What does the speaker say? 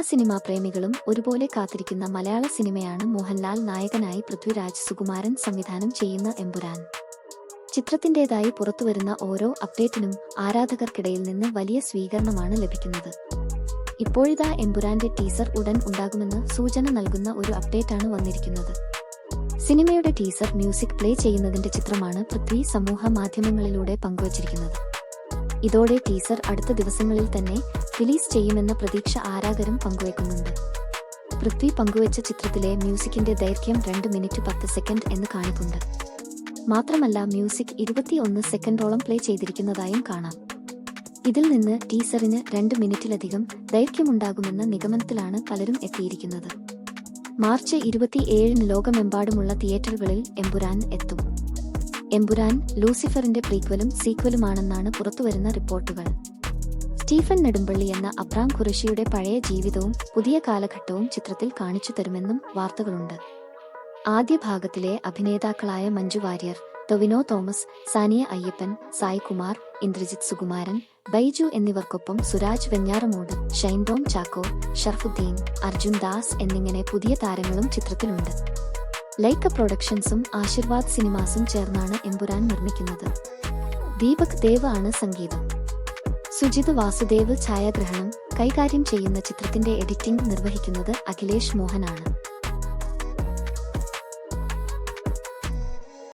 Cinema പ്രേമികളും ഒരുപോലെ കാത്തിരിക്കുന്ന മലയാള സിനിമയാണ് മോഹൻലാൽ നായകനായി പൃഥ്വിരാജ് സുകുമാരൻ സംവിധാനം ചെയ്യുന്ന എമ്പുരാൻ. ചിത്രത്തിന്റേതായി പുറത്തുവരുന്ന ഓരോ അപ്ഡേറ്റിനും ആരാധകർക്കിടയിൽ നിന്ന് വലിയ സ്വീകരണമാണ് ലഭിക്കുന്നത്. ഇപ്പോഴിതാ എമ്പുരാന്റെ ടീസർ ഉടൻ ഉണ്ടാകുമെന്ന് സൂചന നൽകുന്ന ഒരു അപ്ഡേറ്റാണ് വന്നിരിക്കുന്നത്. സിനിമയുടെ ടീസർ മ്യൂസിക് പ്ലേ ചെയ്യുന്നതിന്റെ ചിത്രമാണ് പൃഥ്വി സമൂഹ മാധ്യമങ്ങളിലൂടെ പങ്കുവച്ചിരിക്കുന്നത്. ഇതോടെ ടീസർ അടുത്ത ദിവസങ്ങളിൽ തന്നെ റിലീസ് ചെയ്യുമെന്ന പ്രതീക്ഷ ആരാധകരും പങ്കുവെക്കുന്നുണ്ട്. പൃഥ്വി പങ്കുവച്ച ചിത്രത്തിലെ മ്യൂസിക്കിന്റെ ദൈർഘ്യം രണ്ട് മിനിറ്റ് പത്ത് സെക്കൻഡ് എന്ന് കാണിക്കുന്നുണ്ട് മാത്രമല്ല മ്യൂസിക് ഇരുപത്തിയൊന്ന് സെക്കൻഡോളം പ്ലേ ചെയ്തിരിക്കുന്നതായും കാണാം. ഇതിൽ നിന്ന് ടീസറിന് രണ്ട് മിനിറ്റിലധികം ദൈർഘ്യമുണ്ടാകുമെന്ന നിഗമനത്തിലാണ് പലരും എത്തിയിരിക്കുന്നത്. മാർച്ച് ഇരുപത്തിയേഴിന് ലോകമെമ്പാടുമുള്ള തിയേറ്ററുകളിൽ എമ്പുരാൻ എത്തും. എമ്പുരാൻ ലൂസിഫറിന്റെ പ്രീക്വലും സീക്വലുമാണെന്നാണ് പുറത്തുവരുന്ന റിപ്പോർട്ടുകൾ. സ്റ്റീഫൻ നെടുമ്പള്ളി എന്ന അബ്രാം ഖുറഷിയുടെ പഴയ ജീവിതവും പുതിയ കാലഘട്ടവും ചിത്രത്തിൽ കാണിച്ചു തരുമെന്നും വാർത്തകളുണ്ട്. ആദ്യ ഭാഗത്തിലെ അഭിനേതാക്കളായ മഞ്ജു വാര്യർ ടൊവിനോ തോമസ് സാനിയ അയ്യപ്പൻ സായ് കുമാർ ഇന്ദ്രജിത് സുകുമാരൻ ബൈജു എന്നിവർക്കൊപ്പം സുരാജ് വെഞ്ഞാറമൂട് ഷൈൻഡോം ചാക്കോ ഷർഫുദ്ദീൻ അർജുൻ ദാസ് എന്നിങ്ങനെ പുതിയ താരങ്ങളും ചിത്രത്തിലുണ്ട്. ലൈക്ക പ്രൊഡക്ഷൻസും ആശീർവാദ് സിനിമാസും ചേർന്നാണ് എമ്പുരാൻ നിർമ്മിക്കുന്നത്. ദീപക് ദേവ് ആണ് സംഗീതം. സുജിത് വാസുദേവ് ഛായാഗ്രഹണം കൈകാര്യം ചെയ്യുന്ന ചിത്രത്തിന്റെ എഡിറ്റിംഗ് നിർവഹിക്കുന്നത് അഖിലേഷ് മോഹനാണ്.